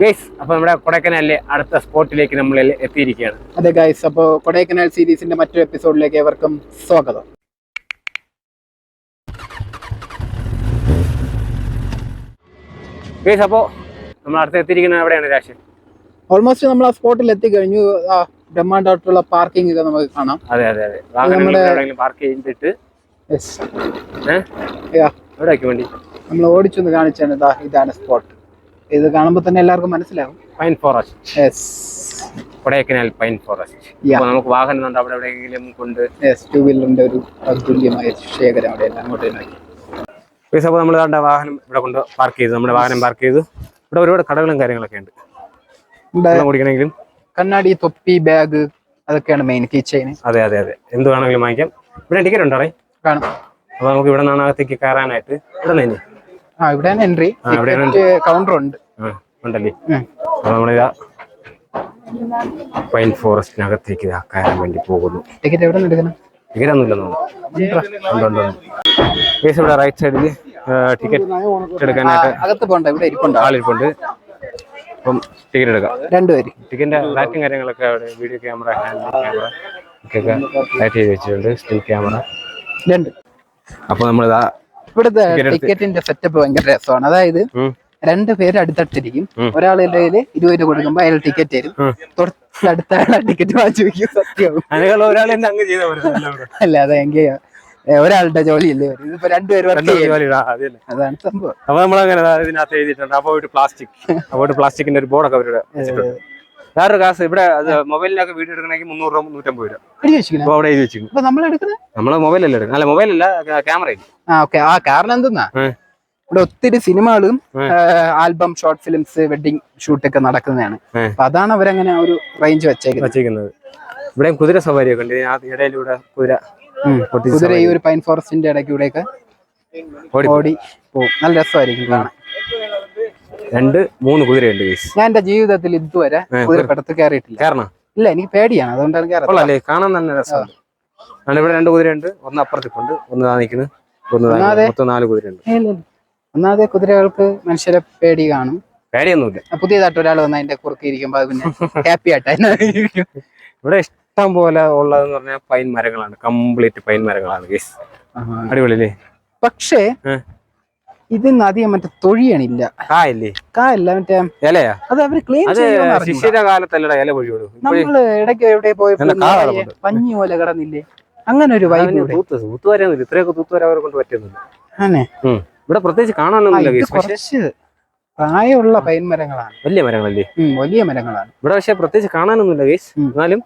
Guys അപ്പൊ നമ്മുടെ കൊടൈക്കനാലിലെ അടുത്ത സ്പോട്ടിലേക്ക് നമ്മൾ എത്തിയിരിക്കുകയാണ്. അതെ ഗൈസ് അപ്പോൾ കൊടൈക്കനാൽ സീരീസിന്റെ മറ്റൊരു എപ്പിസോഡിലേക്ക് ഏവർക്കും സ്വാഗതം. ഗൈസ് അപ്പോ നമ്മൾ അടുത്ത് എത്തിയിരിക്കുന്നത് എവിടെയാണ് രാശി ഓൾമോസ്റ്റ് നമ്മൾ ആ സ്പോട്ടിൽ എത്തിക്കഴിഞ്ഞു. ആ ബ്രഹ്മാണ്ടായിട്ടുള്ള പാർക്കിംഗ് ഒക്കെ നമുക്ക് കാണാം. അതെ അതെ അതെ. വാഹനങ്ങൾ പാർക്ക് ചെയ്തിട്ട് ഏഹ് എവിടേക്ക് വേണ്ടി? നമ്മൾ ഓടിച്ചൊന്ന് കാണിച്ചാണ് ഇതാ ഇതാണ് സ്പോട്ട് ഇത് കാണുമ്പോൾ തന്നെ എല്ലാവർക്കും മനസ്സിലാവും. Pine forest yes Kodaikanal pine forest. നമുക്ക് വാഹനം ഉണ്ട് അവിടെ എവിടെയെങ്കിലും കൊണ്ട് ടൂ വീലറിന്റെ ഒരു അതുല്യമായ ശേഖരം അവിടെ എല്ലാം അങ്ങോട്ട് അപ്പോൾ നമ്മൾ കണ്ട വാഹനം ഇവിടെ കൊണ്ട് പാർക്ക് ചെയ്തു. നമ്മുടെ വാഹനം പാർക്ക് ചെയ്തു. ഇവിടെ ഒരുപാട് കടകളും കാര്യങ്ങളൊക്കെ ഉണ്ട്. കുടിക്കണമെങ്കിലും. കണ്ണാടി തൊപ്പി ബാഗ് അതൊക്കെയാണ് മെയിൻ കീ ചെയിൻ അതെ അതെ അതെ. എന്ത് വേണമെങ്കിലും വാങ്ങിക്കാം. ഇവിടെ ടിക്കറ്റ് ഉണ്ടോ കാണും. അപ്പൊ നമുക്ക് ഇവിടെ നിന്നാണ് അകത്തേക്ക് കയറാനായിട്ട്. ഇവിടെ നിന്ന് ആ ഇവിടെയാണ് എൻട്രി കൗണ്ടർ ഉണ്ട്. ഉണ്ടല്ലേ. അപ്പൊ നമ്മളിതാ പൈൻ ഫോറസ്റ്റിനകത്തേക്ക് ഇതാ കയറാൻ വേണ്ടി പോകുന്നു. ടിക്കറ്റ് എവിടെ നിന്ന് എടുക്കണം ടിക്കറ്റ് ഒന്നുമില്ലെന്ന് ഇവിടെ റൈറ്റ് സൈഡിൽ ടിക്കറ്റ് എടുക്കാനായിട്ട് അകത്ത് പോണ്ട ഇവിടെ ഇരിപ്പുണ്ട്. ആളിരിപ്പുണ്ട്. അപ്പം ടിക്കറ്റ് എടുക്കാം. രണ്ടുപേര് ടിക്കറ്റിന്റെ ലൈറ്റും കാര്യങ്ങളൊക്കെ അവിടെ വീഡിയോ ക്യാമറ ഹാൻഡ് ക്യാമറ ഒക്കെ ലൈറ്റ് ചെയ്ത് വെച്ചിട്ടുണ്ട് സ്റ്റിൽ ക്യാമറ രണ്ട്. അപ്പൊ നമ്മളിതാ ഇവിടുത്തെ ടിക്കറ്റിന്റെ സെറ്റപ്പ് ഭയങ്കര രസമാണ്. അതായത് രണ്ടു പേര് അടുത്തടുത്തിരിക്കും. ഒരാളുടെ കയ്യിൽ ഇരുപത് രൂപ കൊടുക്കുമ്പോ അയാൾ ടിക്കറ്റ് തരും. തൊട്ടടുത്ത ടിക്കറ്റ് വാങ്ങിച്ചു വെക്കും സത്യമാവും അല്ല അതെ അതെങ്കിൽ ഒരാളുടെ ജോലിയല്ലേ ഇതിപ്പോ രണ്ടുപേരും അതാണ് സംഭവം. അപ്പൊ നമ്മളങ്ങനെ ദാ ഇതിനകത്ത് എഴുതിയിട്ടുണ്ട്. അപ്പൊ ഒരു പ്ലാസ്റ്റിക് അപ്പൊ പ്ലാസ്റ്റിക്കിന്റെ ഒരു ബോർഡൊക്കെ അവരുടെ വേറൊരു കാശ് ഇവിടെ മൊബൈലിനൊക്കെ വീഡിയോ എടുക്കണമെങ്കിൽ മുന്നൂറ് രൂപ മുന്നൂറ്റമ്പത് രൂപ. എഴുതി വെച്ചിരിക്കുന്നു. അവിടെ എഴുതി വെച്ചിരിക്കും അപ്പൊ നമ്മൾ എടുക്കുന്നത്? നമ്മളെ മൊബൈലല്ല എടുക്കുന്നത്? അല്ല മൊബൈലല്ല ക്യാമറ ആ ഓക്കെ. ആ കാരണം എന്തെന്നാ? ഇവിടെ ഒത്തിരി സിനിമകളും album short films wedding shoot ഒക്കെ നടക്കുന്നതാണ്. അപ്പൊ അതാണ് അവരങ്ങനെ ഒരു റേഞ്ച് വെച്ചേക്കുന്നത്. ഇവിടെ കുതിര സവാരിയൊക്കെ ഉണ്ട്. ആ ഇടയിലൂടെ കുതിര കുതിര ഈ ഒരു പൈൻ ഫോറസ്റ്റിന്റെ ഇടയ്ക്കൂടെയൊക്കെ ഓടി പോകും. നല്ല രസമായിരിക്കും കാണാൻ. രണ്ട് മൂന്ന് കുതിരയുണ്ട് ഞാൻ എന്റെ ജീവിതത്തിൽ ഇതുവരെ കുതിരപ്പടത്ത് കയറിയിട്ടില്ല. കാരണം ഇല്ല എനിക്ക് പേടിയാണ്. അതുകൊണ്ടാണ് കൊള്ളാല്ലേ കാണാൻ തന്നെ രസമാണ് ഇവിടെ രണ്ട് കുതിരയുണ്ട്. ഒന്ന് അപ്പുറത്തേക്കുണ്ട് ഒന്ന് ദാ നിൽക്കുന്നു ഒന്ന് മൊത്തം നാല് കുതിരയുണ്ട്. ഒന്നാമതെ കുതിരകൾക്ക് മനുഷ്യരെ പേടി കാണും. പേടിയൊന്നുമില്ല. പുതിയതായിട്ട് ഒരാൾ വന്ന അതിന്റെ കുറുക്കി ഇരിക്കുമ്പോ അത് പിന്നെ ഹാപ്പി ആയിട്ട് ഇവിടെ ഇഷ്ടം പോലെ ഉള്ളതെന്ന് പറഞ്ഞാൽ പൈൻ മരങ്ങളാണ്. കംപ്ലീറ്റ് പൈൻ മരങ്ങളാണ് അടിപൊളി അല്ലേ പക്ഷേ. ഇതിന്ന് അധികം മറ്റേ തൊഴിയണില്ല. കായല്ലേ കായല്ല മറ്റേ ഇലയാ? അത് അവർ ക്ലീൻ ശിശിര കാലത്തല്ലടാ ഇല നമ്മൾ ഇടയ്ക്ക് എവിടെ പോയപ്പോ. പഞ്ഞി പോലെ കിടന്നില്ലേ? അങ്ങനെ ഒരു ഇത്രയൊക്കെ തൂത്തുവരാൻ അവരെ കൊണ്ട് പറ്റുന്നില്ല ആണേ? ഇവിടെ പ്രത്യേകിച്ച് കാണാനൊന്നുമില്ല കുറച്ച് പ്രായമുള്ള പൈൻ മരങ്ങളാണ്. വലിയ മരങ്ങളല്ലേ? വലിയ മരങ്ങളാണ്. ഇവിടെ പക്ഷെ പ്രത്യേകിച്ച് കാണാനൊന്നുമില്ല ഗേസ്. എന്നാലും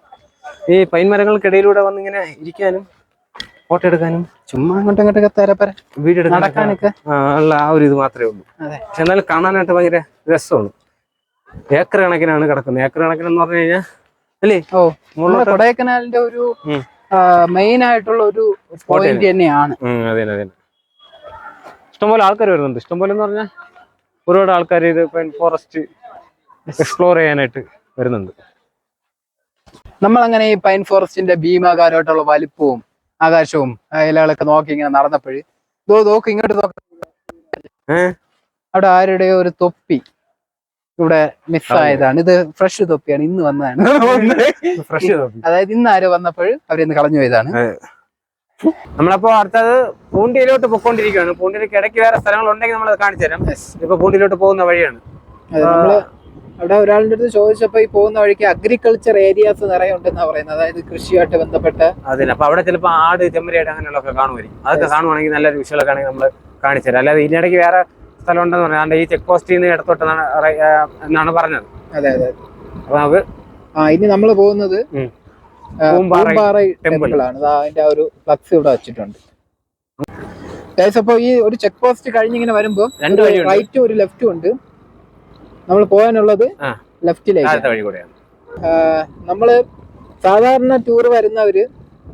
ഈ പൈൻ മരങ്ങൾക്കിടയിലൂടെ വന്നിങ്ങനെ ഇരിക്കാനും ഫോട്ടോ എടുക്കാനും ചുമ്മാ അങ്ങോട്ടും ഇങ്ങോട്ടൊക്കെ തരപ്പര. വീഡിയോ നടക്കാനൊക്കെ. ആ, ഉള്ള ആ ഒരു ഇത് മാത്രമേ ഉള്ളൂ. പക്ഷെ എന്നാലും കാണാനായിട്ട് ഭയങ്കര രസമാണ്. ഏക്കർ കണക്കിനാണ് കിടക്കുന്നത്. ഏക്കർ കണക്കിനെന്ന് പറഞ്ഞു കഴിഞ്ഞാൽ അല്ലേ? ഓ കൊടൈക്കനാലിന്റെ ഒരു മെയിൻ ആയിട്ടുള്ള ഒരു പോയിന്റ് തന്നെയാണ്. അതെ അതെ ഇഷ്ടംപോലെ ആൾക്കാർ വരുന്നുണ്ട്. ഇഷ്ടംപോലെ എന്ന് പറഞ്ഞാൽ ഒരുപാട് ആൾക്കാർ ഇത് ഫോറസ്റ്റ് എക്സ്പ്ലോർ ചെയ്യാനായിട്ട് വരുന്നുണ്ട്. നമ്മൾ അങ്ങനെ ഈ പൈൻ ഫോറസ്റ്റിന്റെ ഭീമാകാരമായിട്ടുള്ള വലിപ്പവും ആകാശവും ഇലകളൊക്കെ നോക്കി ഇങ്ങനെ നടന്നപ്പോഴ്. ദോ നോക്ക് ഇങ്ങോട്ട് നോക്ക്. അവിടെ ആരുടെ ഒരു തൊപ്പി? ഇവിടെ മിസ്സായതാണ്. ഇത് ഫ്രഷ് തൊപ്പിയാണ്. ഇന്ന് വന്നതാണ്. ഫ്രഷ് തൊപ്പി. അതായത് ഇന്ന് ആരോ വന്നപ്പോൾ അവരിന്ന് കളഞ്ഞു പോയതാണ്. നമ്മളപ്പോ അടുത്തത് പൂണ്ടിയിലോട്ട് പൊക്കോണ്ടിരിക്കുകയാണ് പൂണ്ടിയിലേക്ക് ഇടയ്ക്ക് വേറെ സ്ഥലങ്ങൾ ഉണ്ടെങ്കിൽ നമ്മൾ കാണിച്ചു തരാം. ഇപ്പൊ പൂണ്ടിയിലോട്ട് പോകുന്ന വഴിയാണ്. അതെ, അവിടെ ഒരാളുടെ അടുത്ത് ചോദിച്ചപ്പോ ഈ പോകുന്ന വഴിക്ക് അഗ്രികൾച്ചർ ഏരിയാസ് നിറയെ ഉണ്ടെന്നാ പറയുന്നത്. അതായത് കൃഷിയായിട്ട് ബന്ധപ്പെട്ട്. അതെ അപ്പൊ അവിടെ ചിലപ്പോൾ ആട് ചെമ്മരിയായിട്ട് അങ്ങനെയുള്ളതൊക്കെ കാണുമായിരിക്കും. അതൊക്കെ കാണുവാണെങ്കിൽ നല്ല വിഷയമൊക്കെ ആണെങ്കിൽ നമ്മൾ കാണിച്ചു തരാം. അല്ലാതെ ഇതിനിടയ്ക്ക് വേറെ സ്ഥലം ഉണ്ടെന്ന് പറഞ്ഞാൽ ഈ ചെക്ക് പോസ്റ്റിൽ നിന്ന് ഇടത്തോട്ടെന്നാണ് എന്നാണ് പറഞ്ഞത്. അതെ അതെ അപ്പൊ നമുക്ക് ആ ഇനി നമ്മൾ പോകുന്നത് പൂമ്പാറ ടെമ്പിൾ ആണ് അതിന്റെ ആ ഒരു ഫ്ലക്സ് ഇവിടെ വെച്ചിട്ടുണ്ട്. അപ്പൊ ഈ ഒരു ചെക്ക് പോസ്റ്റ് കഴിഞ്ഞിങ്ങനെ വരുമ്പോ രണ്ട്. റൈറ്റും ഒരു ലെഫ്റ്റും ഉണ്ട്. നമ്മൾ പോകാനുള്ളത്. ലെഫ്റ്റിലേക്ക്. താഴത്തെ വഴി കൂടെയാണ്. നമ്മൾ സാധാരണ ടൂർ വരുന്നവര്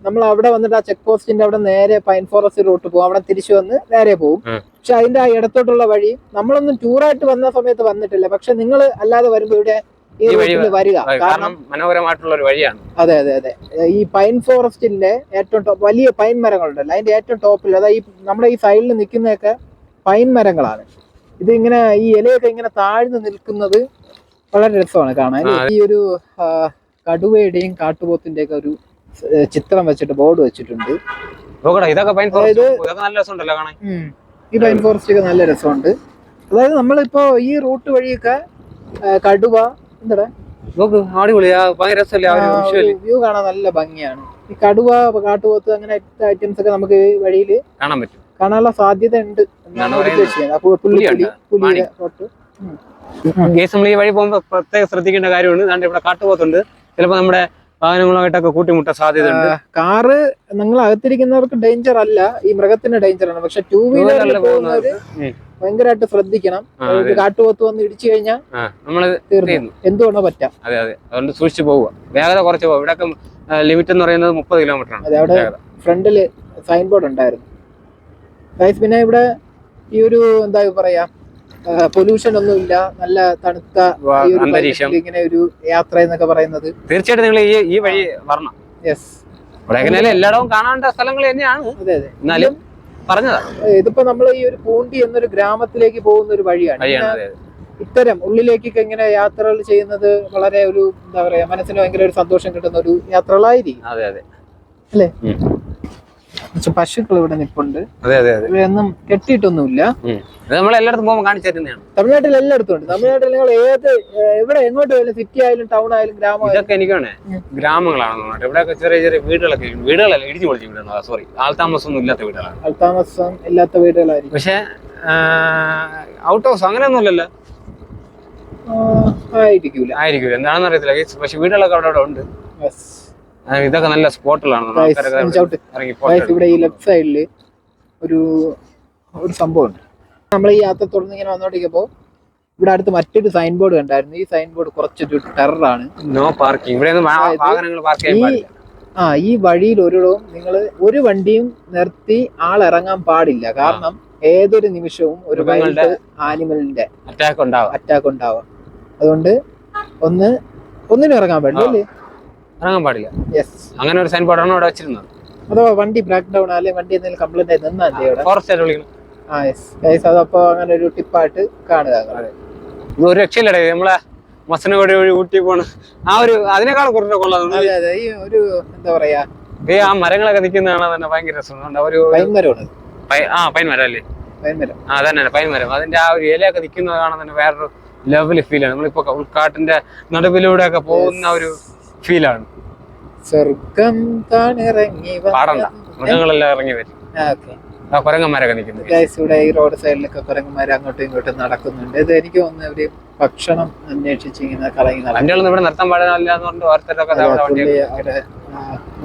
നമ്മൾ അവിടെ വന്നിട്ട് ആ ചെക്ക് പോസ്റ്റിന്റെ അവിടെ നേരെ പൈൻ ഫോറസ്റ്റ് റൂട്ട് പോകും അവിടെ തിരിച്ചു വന്ന് നേരെ പോകും പക്ഷെ അതിന്റെ ആ ഇടത്തോട്ടുള്ള വഴി നമ്മളൊന്നും ടൂറായിട്ട് വന്ന സമയത്ത് വന്നിട്ടില്ല. പക്ഷെ നിങ്ങൾ അല്ലാതെ വരുമ്പോ ഇവിടെ ഈ റൂട്ടിൽ വരിക. കാരണം മനോഹരമായിട്ടുള്ള ഒരു വഴിയാണ്. അതെ അതെ അതെ. ഈ പൈൻ ഫോറസ്റ്റിന്റെ ഏറ്റവും വലിയ പൈൻ മരങ്ങളുണ്ടല്ലോ. അതിന്റെ ഏറ്റവും ടോപ്പിൽ അതായത് ഈ നമ്മുടെ ഈ സൈഡിൽ നിൽക്കുന്നതൊക്കെ പൈൻ മരങ്ങളാണ്. ഇത് ഇങ്ങനെ ഈ ഇലയൊക്കെ ഇങ്ങനെ താഴ്ന്നു നിൽക്കുന്നത് വളരെ രസമാണ് കാണാൻ. ഈ ഒരു കടുവയുടെയും കാട്ടുപോത്തിന്റെ ഒക്കെ ഒരു ചിത്രം വെച്ചിട്ട് ബോർഡ് വെച്ചിട്ടുണ്ട്. ഇതൊക്കെ പൈൻ അതായത് ഇതൊക്കെ നല്ല രസമുണ്ടല്ലോ കാണാൻ. ഈ പൈൻ ഫോറസ്റ്റ് ഒക്കെ നല്ല രസമുണ്ട്. അതായത് നമ്മളിപ്പോ ഈ റൂട്ട് വഴിയൊക്കെ കടുവ എന്താ നോക്ക് അടിപൊളിയാ ഭയങ്കര രസമല്ലേ ആ ഒരു വ്യൂ കാണാൻ നല്ല ഭംഗിയാണ്. ഈ കടുവ കാട്ടുപോത്ത് അങ്ങനെ ഐറ്റംസ് ഒക്കെ നമുക്ക് വഴിയിൽ വഴിയിൽ കാണാൻ പറ്റും. കാണാനുള്ള സാധ്യത ഉണ്ട് എന്നാണ് നമ്മൾ ഈ വഴി പോകുമ്പോൾ പ്രത്യേകം ശ്രദ്ധിക്കേണ്ട കാര്യമാണ് ദാണ്ട് ഇവിടെ കാട്ടുപോത്തുണ്ട് ചിലപ്പോൾ നമ്മുടെ വാഹനങ്ങളുമായിട്ടൊക്കെ കൂട്ടിമുട്ട സാധ്യതയുണ്ട്. കാറ് നിങ്ങൾ അകത്തിരിക്കുന്നവർക്ക് ഡേഞ്ചർ അല്ല. ഈ മൃഗത്തിന് ഡേഞ്ചർ ആണ്. പക്ഷെ ടൂ വീലറിൽ പോകുന്നത്. ഭയങ്കരമായിട്ട് ശ്രദ്ധിക്കണം. കാട്ടുപോത്ത് വന്ന് ഇടിച്ചു കഴിഞ്ഞാൽ നമ്മൾ നമ്മൾ തീർന്നു. ചെയ്യുന്നു. എന്തുകൊണ്ടോ പറ്റാം. അതെ അതെ. അതുകൊണ്ട് സൂക്ഷിച്ചു പോവുക. വേഗത കുറച്ച് പോകുക ഇവിടെ ലിമിറ്റ് എന്ന് പറയുന്നത് മുപ്പത് കിലോമീറ്റർ ആണ്. അതെ അവിടെ ഫ്രണ്ടിൽ സൈൻ ബോർഡ് ഉണ്ടായിരുന്നു. ഗൈസ് പിന്നെ ഇവിടെ ഈ ഒരു എന്താ പറയാ പൊല്യൂഷൻ ഒന്നുമില്ല നല്ല തണുത്ത അന്തരീക്ഷം. ഇങ്ങനെ ഒരു യാത്ര എന്നൊക്കെ പറയുന്നത്. തീർച്ചയായിട്ടും നിങ്ങൾ ഈ ഈ വഴി വരണം. യെസ് എല്ലായിടവും കാണേണ്ട സ്ഥലങ്ങൾ തന്നെയാണ്. അതെ അതെ. എന്നാലും പറഞ്ഞതാ. ഇതിപ്പോ നമ്മൾ ഈ ഒരു പൂണ്ടി എന്നൊരു ഗ്രാമത്തിലേക്ക് പോകുന്ന ഒരു വഴിയാണ്. ഇത്തരം ഉള്ളിലേക്കൊക്കെ ഇങ്ങനെ യാത്രകൾ ചെയ്യുന്നത് വളരെ ഒരു എന്താ പറയാ മനസ്സിന് ഭയങ്കര ഒരു സന്തോഷം കിട്ടുന്ന ഒരു യാത്രകളായിരിക്കും. അതെ അതെ. അല്ലേ? പശുക്കൾ ഇവിടെ നിപ്പുണ്ട്. ഇവയൊന്നും കെട്ടിയിട്ടൊന്നുമില്ല. നമ്മൾ എല്ലായിടത്തും പോകുമ്പോൾ കാണിച്ചു തരുന്നതാണ്. തമിഴ്നാട്ടിൽ എല്ലായിടത്തും ഉണ്ട്. തമിഴ്നാട്ടിൽ നിങ്ങൾ ഏത് എവിടെ എങ്ങോട്ട് പോയാലും സിറ്റി ആയാലും ടൗൺ ആയാലും ഗ്രാമം ഇതൊക്കെ എനിക്കാണ് ഗ്രാമങ്ങളാണ് തോന്നുന്നത് ഇവിടെയൊക്കെ ചെറിയ ചെറിയ വീടുകളൊക്കെ. വീടുകളല്ല ഇടിച്ചു പൊളിച്ച വീടാണ് സോറി ആൾതാമസമൊന്നും ഇല്ലാത്ത വീടുകളാണ്. ആൾതാമസം ഇല്ലാത്ത വീടുകളായിരിക്കും. പക്ഷെ ഔട്ട് ഹൗസ് അങ്ങനെയൊന്നും ഇല്ലല്ലോ ആയിരിക്കൂല. ആയിരിക്കൂല. ആയിരിക്കും എന്താണെന്ന് അറിയത്തില്ല. പക്ഷെ വീടുകളൊക്കെ അവിടെ അവിടെ ഉണ്ട്. ഇതൊക്കെ നല്ല സ്പോട്ടിലാണ്. ഇവിടെ ഈ ലെഫ്റ്റ് സൈഡിൽ ഒരു ഒരു സംഭവം ഉണ്ട് നമ്മൾ ഈ യാത്ര തുടർന്ന് ഇങ്ങനെ വന്നോണ്ടിരിക്കുമ്പോ ഇവിടെ അടുത്ത് മറ്റൊരു സൈൻ ബോർഡ് കണ്ടായിരുന്നു. ഈ സൈൻ ബോർഡ് കുറച്ചൊരു ടെററാണ് നോ പാർക്കിംഗ് ഇവിടെ വാഹനങ്ങൾ പാർക്ക് ചെയ്യാൻ ആ ഈ വഴിയിൽ ഒരിടവും നിങ്ങൾ ഒരു വണ്ടിയും നിർത്തി ആൾ ഇറങ്ങാൻ പാടില്ല. കാരണം ഏതൊരു നിമിഷവും ഒരു വൈൽഡ് ആനിമലിന്റെ അറ്റാക്ക് ഉണ്ടാവും. അറ്റാക്ക് ഉണ്ടാവാം. അതുകൊണ്ട് ഒന്ന് ഒന്നിനും ഇറങ്ങാൻ പാടില്ല അല്ലേ? ഇറങ്ങാൻ പാടില്ല. അങ്ങനെ ഒരു സൈൻ ബോർഡാണ് അവിടെ വെച്ചിരുന്നത്. അതോ വണ്ടി ബ്രേക്ക് ഡൗൺ അല്ലെങ്കിൽ വണ്ടി എന്തെങ്കിലും കംപ്ലൈന്റ് ആയി നിന്നാ ഫോറസ്റ്റ് വിളിക്കണം. ആ യെസ് ഗൈസ് അതപ്പോ അങ്ങനെ ഒരു ടിപ്പായിട്ട് കാണുക ഒരു രക്ഷയില്ലടേ നമ്മളെ മസനഗുഡി വഴി ഊട്ടി പോണ ആ ഒരു അതിനേക്കാൾ കുറച്ച് കൊള്ളാം. അതെ അതെ. ഈ ഒരു എന്താ പറയാ? ഈ ആ മരങ്ങളൊക്കെ നിൽക്കുന്ന കാണാൻ തന്നെ ഭയങ്കര രസമുണ്ട് ഒരു പൈൻമരമാണ്. ആ പൈൻ മരം അല്ലേ പൈൻമരം. ആ അതന്നെ പൈൻ മരം അതിന്റെ ആ ഒരു ഇലയൊക്കെ നിൽക്കുന്നത് കാണാൻ തന്നെ വേറൊരു ഫീൽ ആണ്. നമ്മളിപ്പോ ഉൾക്കാട്ടിന്റെ നടുവിലൂടെ ഒക്കെ പോകുന്ന ഒരു ഫീലാണ്. സ്വർഗം താണിറങ്ങി പാടണ്ട മൃഗങ്ങളെല്ലാം ഇറങ്ങി വരും. ആ കുരങ്ങന്മാരൊക്കെ നിൽക്കുന്നു ഇവിടെ ഈ റോഡ് സൈഡിലൊക്കെ കുരങ്ങന്മാർ അങ്ങോട്ടും ഇങ്ങോട്ടും നടക്കുന്നുണ്ട്. ഇത് എനിക്ക് തോന്നുന്നു അവർ ഭക്ഷണം അന്വേഷിച്ച് ഇങ്ങനെ കറങ്ങി നടക്കും. ഇവിടെ നിർത്താൻ പാടില്ല എന്ന് പറഞ്ഞിട്ട് ഓരോരുത്തരൊക്കെ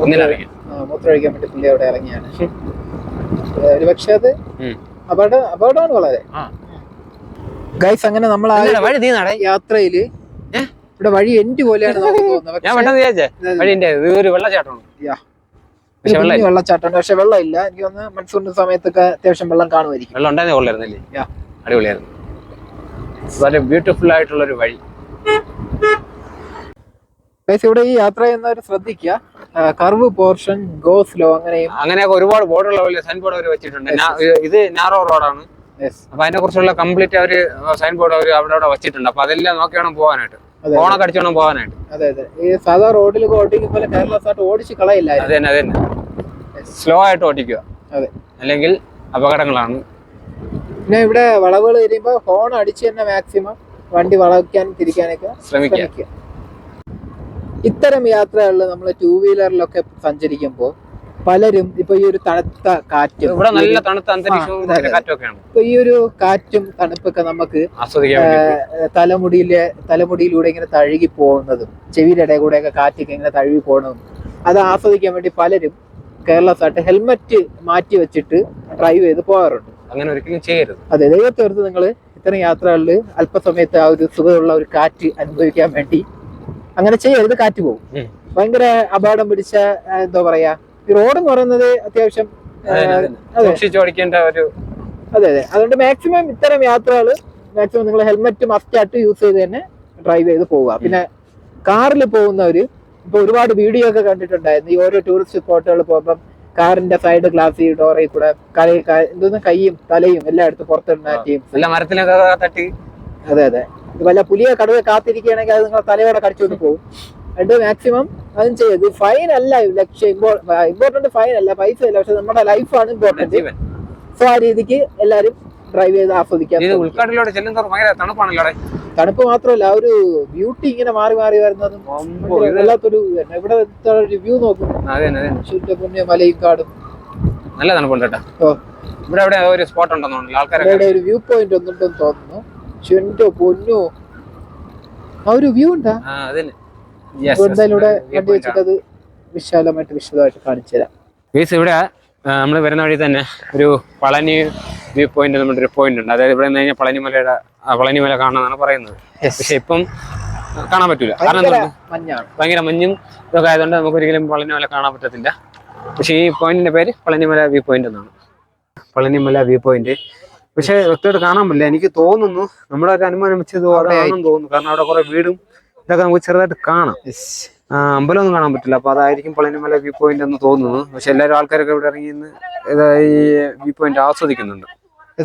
ഒന്നിനറിയാം മൂത്രമൊഴിക്കാൻ വേണ്ടി പുള്ളി അവിടെ ഇറങ്ങിയാണ്. ഒരു പക്ഷെ അത് അപകടം അപകട അപകടമാണ് വളരെ. ഗൈസ് അങ്ങനെ നമ്മൾ യാത്രയിൽ ഇവിടെ വഴി എൻഡ് പോലെയാണ് നമുക്ക് തോന്നുന്നത്. ഞാൻ പക്ഷേ പെട്ടെന്ന് വിചാരിച്ചേ വഴിന്റെ ഇത് ഒരു വെള്ളച്ചാട്ടമാണ് യാ. പക്ഷെ വെള്ളം കുഞ്ഞു വെള്ളച്ചാട്ടമുണ്ട് പക്ഷെ വെള്ളമില്ല. എനിക്ക് തോന്നുന്നു മൺസൂണിന്റെ സമയത്തൊക്കെ അത്യാവശ്യം വെള്ളം കാണുമായിരിക്കും. വെള്ളം ഉണ്ടായിരുന്നേ കൊള്ളായിരുന്നല്ലേ? യാ. അടിപൊളിയായിരുന്നു. വളരെ ബ്യൂട്ടിഫുൾ ആയിട്ടുള്ള ഒരു വഴി ഇവിടെ ഈ യാത്ര ചെയ്യുന്നവർ ശ്രദ്ധിക്കുക. കർവ് പോർഷൻ ഗോ സ്ലോ അങ്ങനെയും. അങ്ങനെയൊക്കെ ഒരുപാട് ബോർഡുള്ള സൈൻ ബോർഡ് അവർ വെച്ചിട്ടുണ്ട്. ഇത് നാറോ റോഡാണ് അപ്പൊ അതിനെ കുറിച്ചുള്ള കംപ്ലീറ്റ് അവർ സൈൻ ബോർഡ് അവർ അവിടെ അവിടെ വെച്ചിട്ടുണ്ട്. അപ്പൊ അതെല്ലാം നോക്കിയാണ് പോകാനായിട്ട്. ഫോണൊക്കെ അടിച്ചോണം പോകാനായിട്ട്. അതെ അതെ. ഈ സാധാ റോഡിൽ ഓടിക്കും പോലെ കെയർലെസ് ആയിട്ട് ഓടിച്ച് കളയില്ലായിരുന്നു. അത് തന്നെ അത് തന്നെ സ്ലോ ആയിട്ട് ഓടിക്കുക. അതെ. അല്ലെങ്കിൽ അപകടങ്ങളാണ്. പിന്നെ ഇവിടെ വളവുകൾ വരുമ്പോ ഹോൺ അടിച്ച് തന്നെ മാക്സിമം വണ്ടി വളവിക്കാൻ തിരിക്കാനൊക്കെ ശ്രമിക്കുക. ശ്രമിക്കുക. ഇത്തരം യാത്രകളിൽ നമ്മൾ ടൂ വീലറിലൊക്കെ സഞ്ചരിക്കുമ്പോൾ പലരും ഇപ്പൊ ഈ ഒരു തണുത്ത കാറ്റും ഇവിടെ നല്ല തണുത്ത അന്തരീക്ഷവും. കാറ്റൊക്കെയാണ് ഇപ്പൊ ഈ ഒരു കാറ്റും തണുപ്പൊക്കെ നമുക്ക് തലമുടിയിലെ തലമുടിയിലൂടെ ഇങ്ങനെ തഴുകി പോകുന്നതും ചെവിയുടെ ഇടയിൽ കൂടെ ഒക്കെ കാറ്റൊക്കെ ഇങ്ങനെ തഴുകി പോകണതും അത് ആസ്വദിക്കാൻ വേണ്ടി പലരും കേരളസ് ആയിട്ട് ഹെൽമറ്റ് മാറ്റി വെച്ചിട്ട് ഡ്രൈവ് ചെയ്ത് പോകാറുണ്ട്. അങ്ങനെ ഒരിക്കലും ചെയ്യരുത്. അതെ ദൈവത്തോർത്ത് നിങ്ങൾ ഇത്തരം യാത്രകളിൽ അല്പസമയത്ത് ആ ഒരു സുഖമുള്ള ഒരു കാറ്റ് അനുഭവിക്കാൻ വേണ്ടി അങ്ങനെ ചെയ്യരുത് കാറ്റ് പോകും. ഭയങ്കര അപകടം പിടിച്ച എന്താ പറയാ ഈ റോഡ് എന്ന് പറയുന്നത് അത്യാവശ്യം. അതെ. ഒരു അതെ അതെ. അതുകൊണ്ട് മാക്സിമം ഇത്തരം യാത്രകൾ മാക്സിമം നിങ്ങൾ ഹെൽമെറ്റ് മസ്റ്റ് ആയിട്ട് യൂസ് ചെയ്ത് തന്നെ ഡ്രൈവ് ചെയ്ത് പോവുക. പിന്നെ കാറിൽ പോകുന്നവര് ഇപ്പൊ ഒരുപാട് വീഡിയോ ഒക്കെ കണ്ടിട്ടുണ്ടായിരുന്നു. ഈ ഓരോ ടൂറിസ്റ്റ് സ്പോട്ടുകൾ പോകുമ്പോൾ കാറിന്റെ സൈഡ് ഗ്ലാസ് ഡോറിൽ കൂടെ കലയിൽ എന്തോന്ന് കൈയും തലയും എല്ലാം എടുത്ത് പുറത്തിടുന്ന തട്ടി. അതെ അതെ. വല്ല പുലിയെ കടുവ കാത്തിരിക്കുകയാണെങ്കിൽ അത് നിങ്ങളെ തലയോടെ കടിച്ചുകൊണ്ട് പോകും. അതുകൊണ്ട് മാക്സിമം അതും ചെയ്യത് ഫൈൻ അല്ല ലക്ഷ്യം ഇമ്പോർട്ടന്റ് ഫൈൻ അല്ല പൈസ അല്ല പക്ഷെ നമ്മുടെ ലൈഫാണ് ഇമ്പോർട്ടന്റ് സോ ആ രീതിക്ക് എല്ലാരും ഡ്രൈവ് ചെയ്ത് ആസ്വദിക്കാം ഇത് ശ്രമിക്കുക. ഉൾക്കാട്ടിലൂടെ ചെല്ലുന്നവർ ഭയങ്കര തണുപ്പാണല്ലോ തണുപ്പ് മാത്രമല്ല ഒരു ബ്യൂട്ടി ഇങ്ങനെ മാറി മാറി വരുന്നതും വല്ലാത്തൊരു. ഇവിടെ വ്യൂ നോക്കും. മലയും കാടും. നല്ല തണുപ്പുണ്ട് കേട്ടോ. ഇവിടെ ഒരു സ്പോട്ട് ഒരു വ്യൂ പോയിന്റ് ഒന്നുണ്ടെന്ന് തോന്നുന്നു. പക്ഷെ പൊന്നോ? ആ ഒരു വ്യൂ ഉണ്ടാ? ആ വണ്ടി point വിശാലമായിട്ട് വിശദമായിട്ട് കാണിച്ചു തരാം ഗൈസ് ഇവിടെ നമ്മൾ വരുന്ന വഴി തന്നെ ഒരു പളനി വ്യൂ പോയിന്റ് നമ്മുടെ ഒരു പോയിന്റ് ഉണ്ട്. അതായത് ഇവിടെ നിന്ന് കഴിഞ്ഞാൽ പളനിമലയുടെ പളനിമല കാണാന്നാണ് പറയുന്നത്. പക്ഷെ ഇപ്പം കാണാൻ പറ്റൂല. കാരണം ഭയങ്കര മഞ്ഞും ഇതൊക്കെ ആയതുകൊണ്ട് നമുക്ക് ഒരിക്കലും പളനിമല കാണാൻ പറ്റത്തില്ല. പക്ഷേ ഈ പോയിന്റിന്റെ പേര് പളനിമല വ്യൂ പോയിന്റ് എന്നാണ്. പളനിമല വ്യൂ പോയിന്റ് പക്ഷെ വ്യക്തമായിട്ട് കാണാൻ പറ്റില്ല. എനിക്ക് തോന്നുന്നു നമ്മുടെ ഒരു അനുമാനം വെച്ചത് തോന്നുന്നു. കാരണം അവിടെ കുറെ വീടും ഇതൊക്കെ നമുക്ക് ചെറുതായിട്ട് കാണാം. അമ്പലമൊന്നും കാണാൻ പറ്റില്ല. അപ്പൊ അതായിരിക്കും പളനിമല വ്യൂ പോയിന്റ് എന്ന് തോന്നുന്നു പക്ഷെ എല്ലാവരും ആൾക്കാരൊക്കെ ഇവിടെ ഇറങ്ങി ഈ വ്യൂ പോയിന്റ് ആസ്വദിക്കുന്നുണ്ട്.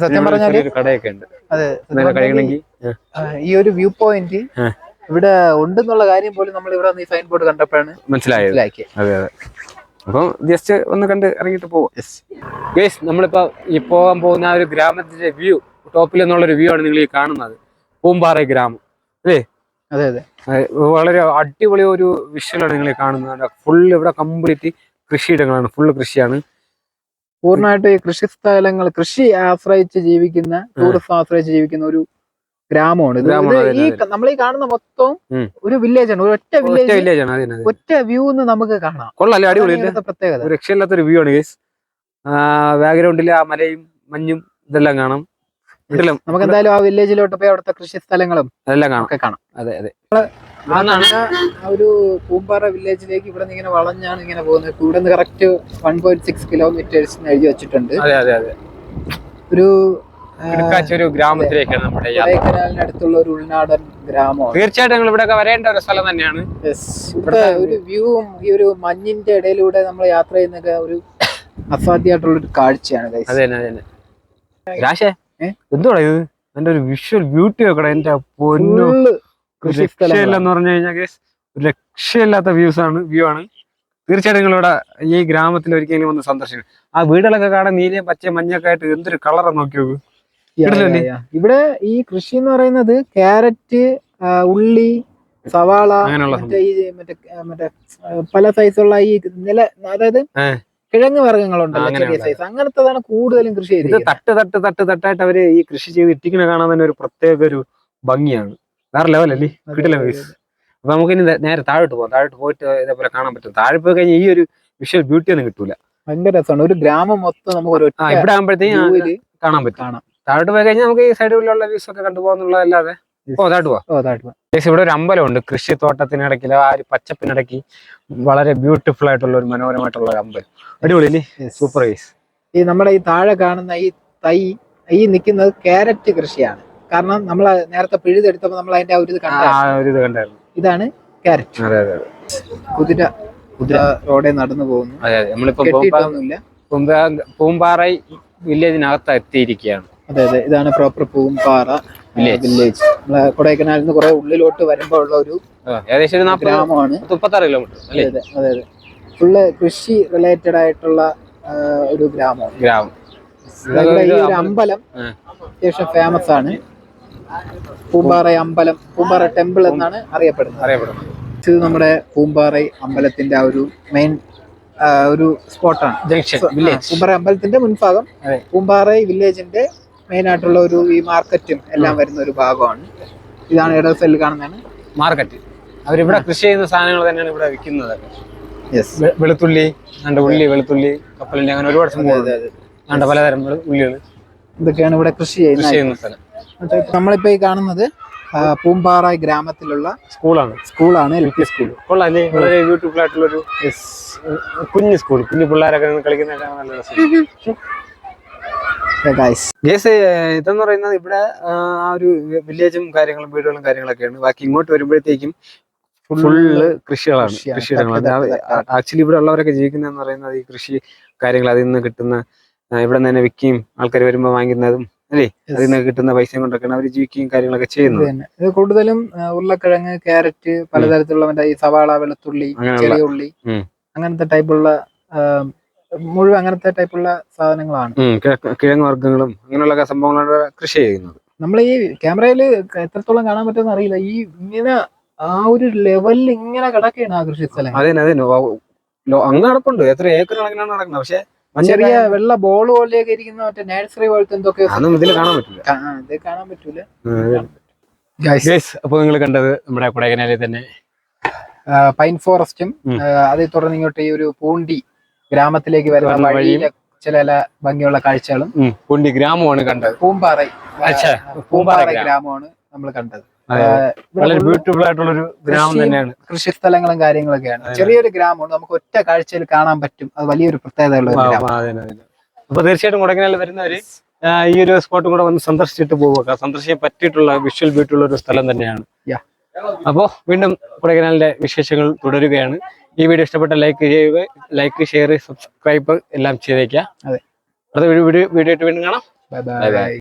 സത്യം പറഞ്ഞാൽ ചെറിയൊരു കടയൊക്കെ ഉണ്ട്. അതെ കഴിയണമെങ്കിൽ ഈ ഒരു വ്യൂ പോയിന്റ്. ഇവിടെ ഉണ്ടെന്നുള്ള കാര്യം പോലും നമ്മൾ ഇവിടെ ഈ സൈൻ ബോർഡ് കണ്ടപ്പോഴാണ് മനസ്സിലായത്. അതെ അതെ. അപ്പം ജസ്റ്റ് ഒന്ന് കണ്ട് ഇറങ്ങിയിട്ട് പോവാം. ഗേസ് നമ്മളിപ്പോ ഈ പോകാൻ പോകുന്ന ആ ഒരു ഗ്രാമത്തിന്റെ വ്യൂ ടോപ്പിൽ എന്നുള്ള ഒരു വ്യൂ ആണ് നിങ്ങൾ ഈ കാണുന്നത്. പൂമ്പാറ ഗ്രാമം. അല്ലേ? അതെ അതെ. വളരെ അടിപൊളി ഒരു വിഷ്വലാണ് നിങ്ങൾ കാണുന്നത്. ഫുള്ള് ഇവിടെ കംപ്ലീറ്റ് കൃഷിയിടങ്ങളാണ്. ഫുള്ള് കൃഷിയാണ്. പൂർണമായിട്ടും ഈ കൃഷി സ്ഥലങ്ങൾ കൃഷി ആശ്രയിച്ച് ജീവിക്കുന്ന ടൂറിസം ആശ്രയിച്ച് ജീവിക്കുന്ന ഒരു ഗ്രാമമാണ്. ഇത്. ഈ നമ്മൾ ഈ കാണുന്ന മൊത്തം ഒരു വില്ലേജ് ആണ്. ഒറ്റ വില്ലേജ് ആണ്. ഒറ്റ വ്യൂ നമുക്ക് കാണാം. കൊള്ളാല്ലേ അടിപൊളി പ്രത്യേകത. രക്ഷയില്ലാത്തൊരു വ്യൂ ആണ് ഗേസ് ബാക്ക്ഗ്രൗണ്ടിൽ ആ മലയും മഞ്ഞും ഇതെല്ലാം കാണാം. വീട്ടിലും നമുക്ക് എന്തായാലും ആ വില്ലേജിലോട്ട് പോയി അവിടുത്തെ കൃഷി സ്ഥലങ്ങളും അതെല്ലാം കാണാം. കാണാം. അതെ അതെ. ഒരു പൂമ്പാറ വില്ലേജിലേക്ക് ഇവിടെ നിന്ന് ഇങ്ങനെ വളഞ്ഞാണ് ഇങ്ങനെ പോകുന്നത്. ഇവിടെ നിന്ന് correct one point six kilometres എഴുതി വെച്ചിട്ടുണ്ട്. അതെ അതെ അതെ. ഒരു ഒരു ഗ്രാമത്തിലേക്കാണ് നമ്മുടെ അടുത്തുള്ള ഒരു ഉൾനാടൻ ഗ്രാമമാണ്. തീർച്ചയായിട്ടും നിങ്ങൾ ഇവിടെ വരേണ്ട ഒരു സ്ഥലം തന്നെയാണ്. ഒരു വ്യൂവും ഈ ഒരു മഞ്ഞിന്റെ ഇടയിലൂടെ നമ്മൾ യാത്ര ചെയ്യുന്നൊക്കെ ഒരു അസാധ്യമായിട്ടുള്ള ഒരു കാഴ്ചയാണ്. അതെ അതെ. രാശേ? എന്തുവാടാ ഇത്? എന്റെ ഒരു വിഷ്വൽ ബ്യൂട്ടി നോക്കടാ എന്റെ പൊന്നു. സ്ഥലങ്ങളാണ്. രക്ഷയില്ലെന്ന് പറഞ്ഞു കഴിഞ്ഞാൽ ലക്ഷ്യമില്ലാത്ത രക്ഷയില്ലാത്ത വ്യൂസ് ആണ് വ്യൂ ആണ്. തീർച്ചയായിട്ടും നിങ്ങളിവിടെ ഈ ഗ്രാമത്തിൽ ഒരിക്കലും ഒന്ന് സന്ദർശിക്കും. ആ വീടുകളൊക്കെ കാണാൻ നീലയും പച്ച മഞ്ഞൊക്കെ ആയിട്ട് എന്തൊരു കളറാ നോക്കി. ഇവിടെ ഈ കൃഷി എന്ന് പറയുന്നത് ക്യാരറ്റ് ഉള്ളി സവാള അങ്ങനെയുള്ള മറ്റേ ഈ മറ്റേ മറ്റേ പല സൈസുള്ള ഈ നില അതായത്. കിഴങ്ങ് വർഗങ്ങളുണ്ടല്ലോ ചെറിയ. സൈസ് അങ്ങനത്തതാണ് കൂടുതലും കൃഷി ചെയ്ത് തട്ട് തട്ട് തട്ട് തട്ടായിട്ട് അവർ ഈ കൃഷി ചെയ്ത് ഇട്ടിക്കണ കാണാൻ തന്നെ ഒരു പ്രത്യേക ഒരു ഭംഗിയാണ്. വേറെ ലെവലല്ലേ കിട്ടില്ല. അപ്പൊ നമുക്ക് ഇനി നേരെ താഴോട്ട് പോകാം താഴോട്ട് പോയിട്ട് ഇതേപോലെ കാണാൻ പറ്റും. താഴെ പോയി കഴിഞ്ഞാൽ ഈ ഒരു വിഷ്വൽ ബ്യൂട്ടി ഒന്നും കിട്ടൂല. ഭയങ്കര രസമാണ്. ഒരു ഗ്രാമം മൊത്തം നമുക്ക് ഒരു ഇവിടെ ആകുമ്പോഴത്തേക്കും കാണാൻ പറ്റും. താഴോട്ട് പോയി കഴിഞ്ഞാൽ നമുക്ക് ഈ സൈഡിലുള്ള വ്യൂസ് ഒക്കെ കണ്ടുപോകാന്നുള്ളതല്ലാതെ ഓ താഴോട്ട് പോവാം ഓ Guys, ഇവിടെ ഒരു അമ്പലമുണ്ട്. കൃഷിത്തോട്ടത്തിനിടയ്ക്ക് ആ ഒരു പച്ചപ്പിനിടയ്ക്ക് വളരെ ബ്യൂട്ടിഫുൾ ആയിട്ടുള്ള ഒരു മനോഹരമായിട്ടുള്ള ഒരു അമ്പലം. അടിപൊളി അല്ലേ? സൂപ്പർ ഗൈസ് ഈ നമ്മുടെ ഈ താഴെ കാണുന്ന ഈ തൈ ഈ നിൽക്കുന്നത് ക്യാരറ്റ് കൃഷിയാണ്. കാരണം നമ്മൾ നേരത്തെ പിഴുതെടുത്തപ്പോൾ നമ്മൾ അതിന്റെ ഒരു ഇത് കണ്ടായിരുന്നു. ഇതാണ് ക്യാരറ്റ്. അതെ അതെ കുതിര കുതിര റോഡെ നടന്നു പോകുന്നു. അതെ നമ്മളിപ്പോ പൂമ്പാറൈ വില്ലേജിനകത്ത് എത്തിയിരിക്കുകയാണ്. അതെ അതെ. ഇതാണ് പ്രോപ്പർ പൂമ്പാറ. വില്ലേജ് നമ്മളെ കൊടൈക്കനാലിൽ നിന്ന് കുറെ ഉള്ളിലോട്ട് വരുമ്പോൾ ഉള്ള ഒരു ഏകദേശം ഒരു ഗ്രാമമാണ്. മുപ്പത്താറ് കിലോമീറ്റർ അതെ അതെ അതെ ഫുള്ള് കൃഷി റിലേറ്റഡ് ആയിട്ടുള്ള ഒരു ഗ്രാമമാണ്. ഗ്രാമം. ഇവിടെ ഈ ഒരു അമ്പലം. അത്യാവശ്യം ഫേമസ് ആണ്. പൂമ്പാറ അമ്പലം പൂമ്പാറ ടെമ്പിൾ എന്നാണ് അറിയപ്പെടുന്നത്. അറിയപ്പെടുന്നത്. ഇത് നമ്മുടെ പൂമ്പാറ അമ്പലത്തിന്റെ ആ ഒരു മെയിൻ ഒരു സ്പോട്ടാണ് ജംഗ്ഷൻ വില്ലേജ് പൂമ്പാറ അമ്പലത്തിന്റെ മുൻഭാഗം. പൂമ്പാറ വില്ലേജിന്റെ മെയിൻ ആയിട്ടുള്ള ഒരു ഈ മാർക്കറ്റും എല്ലാം വരുന്ന ഒരു ഭാഗമാണ്. ഇതാണ് ഇടത് സൈഡിൽ കാണുന്നതാണ്. മാർക്കറ്റ്. അവരിവിടെ കൃഷി ചെയ്യുന്ന സാധനങ്ങൾ തന്നെയാണ് ഇവിടെ വിൽക്കുന്നത്. യെസ് വെളുത്തുള്ളി രണ്ട് ഉള്ളി വെളുത്തുള്ളി കപ്പലിന്റെ അങ്ങനെ ഒരുപാട് സംഭവം നല്ല പലതരം ഉള്ളികൾ. ഇതൊക്കെയാണ് ഇവിടെ കൃഷി ചെയ്യുന്ന സ്ഥലം. നമ്മളിപ്പോ ഈ കാണുന്നത് പൂമ്പാറ ഗ്രാമത്തിലുള്ള സ്കൂളാണ്. സ്കൂളാണ് എൽ പി സ്കൂൾ. കൊള്ളാം. അല്ലേ വളരെ ബ്യൂട്ടിഫുൾ ആയിട്ടുള്ള ഒരു കുഞ്ഞു സ്കൂൾ. കുഞ്ഞു പിള്ളേരൊക്കെ കളിക്കുന്ന നല്ല ഗൈസ് ഇതെന്ന് പറയുന്നത് ഇവിടെ ആ ഒരു വില്ലേജും കാര്യങ്ങളും വീടുകളും കാര്യങ്ങളൊക്കെയാണ്. ബാക്കി ഇങ്ങോട്ട് വരുമ്പോഴത്തേക്കും ഫുള്ള് കൃഷികളാണ്. തട്ട്. ആക്ച്വലി ഇവിടെ ഉള്ളവരൊക്കെ ജീവിക്കുന്നതെന്ന് പറയുന്നത് ഈ കൃഷി കാര്യങ്ങൾ അതിൽ നിന്ന് കിട്ടുന്ന ഇവിടെ നിന്ന് തന്നെ വിൽക്കുകയും ആൾക്കാർ വരുമ്പോൾ വാങ്ങുന്നതും അല്ലേ. അതിൽ നിന്ന് കിട്ടുന്ന പൈസ കൊണ്ടൊക്കെയാണ് അവർ ജീവിക്കുകയും കാര്യങ്ങളൊക്കെ ചെയ്യുന്നത്. ഇത് കൂടുതലും ഉരുളക്കിഴങ്ങ് ക്യാരറ്റ് പലതരത്തിലുള്ള മറ്റേ ഈ സവാള വെളുത്തുള്ളി ചെളിയുള്ളി ചെറിയ ഉള്ളി. അങ്ങനത്തെ ടൈപ്പുള്ള മുഴുവൻ അങ്ങനത്തെ ടൈപ്പുള്ള സാധനങ്ങളാണ്. കിഴങ്ങ് വർഗങ്ങളും അങ്ങനെയുള്ള സംഭവങ്ങളാണ് കൃഷി ചെയ്യുന്നത്. നമ്മൾ ഈ ക്യാമറയിൽ എത്രത്തോളം കാണാൻ പറ്റുമെന്ന് അറിയില്ല. ഈ ഇങ്ങനെ ആ ഒരു ലെവലിൽ ഇങ്ങനെ കിടക്കുകയാണ് ആ കൃഷി സ്ഥലം. അതെ അതെ അങ്ങ് നടപ്പുണ്ട്. എത്ര ഏക്കർ കണക്കിനാണ് നടക്കുന്നത്? പക്ഷേ ചെറിയ വെള്ള ബോൾ പോലെയൊക്കെ ഇരിക്കുന്ന മറ്റേ നഴ്സറി പോലത്തെ എന്തൊക്കെയോ അതൊന്നും ഇതിൽ കാണാൻ പറ്റില്ല. ഇത് കാണാൻ പറ്റൂല. അപ്പോൾ നിങ്ങൾ കണ്ടത് നമ്മുടെ കൊടൈക്കനാലിൽ തന്നെ പൈൻ ഫോറസ്റ്റും അതേ തുടർന്ന് ഇങ്ങോട്ട് ഈ ഒരു പൂണ്ടി ഗ്രാമത്തിലേക്ക് വരുന്ന വഴിയിലെ ചില ചില ഭംഗിയുള്ള കാഴ്ചകളും കുണ്ടി ഗ്രാമമാണ് കണ്ടത്. പൂമ്പാറ. ഗ്രാമമാണ് നമ്മൾ കണ്ടത്. വളരെ ബ്യൂട്ടിഫുൾ ആയിട്ടുള്ള ഒരു ഗ്രാമം തന്നെയാണ്. കൃഷിസ്ഥലങ്ങളും കാര്യങ്ങളൊക്കെയാണ്. ചെറിയൊരു ഗ്രാമമാണ്. നമുക്ക് ഒറ്റ കാഴ്ചയിൽ കാണാൻ പറ്റും. അത് വലിയൊരു പ്രത്യേകതയുള്ള അപ്പൊ തീർച്ചയായിട്ടും കൊടങ്ങനാൽ വരുന്നവര് ഈ ഒരു സ്പോട്ടും കൂടെ വന്ന് സന്ദർശിച്ചിട്ട് പോവുക. സന്ദർശിക്കാൻ പറ്റിയിട്ടുള്ള വിഷ്വൽ ബ്യൂട്ടി ഉള്ള ഒരു സ്ഥലം തന്നെയാണ്. അപ്പോ വീണ്ടും കൊടകനാലിന്റെ വിശേഷങ്ങൾ തുടരുകയാണ്. ഈ വീഡിയോ ഇഷ്ടപ്പെട്ട ലൈക്ക് ചെയ്യുക ലൈക്ക് ഷെയർ സബ്സ്ക്രൈബ് എല്ലാം ചെയ്തേക്കുക അതെ. അടുത്ത വീഡിയോ വീഡിയോ ആയിട്ട് വീണ്ടും കാണാം ബൈ. ബൈ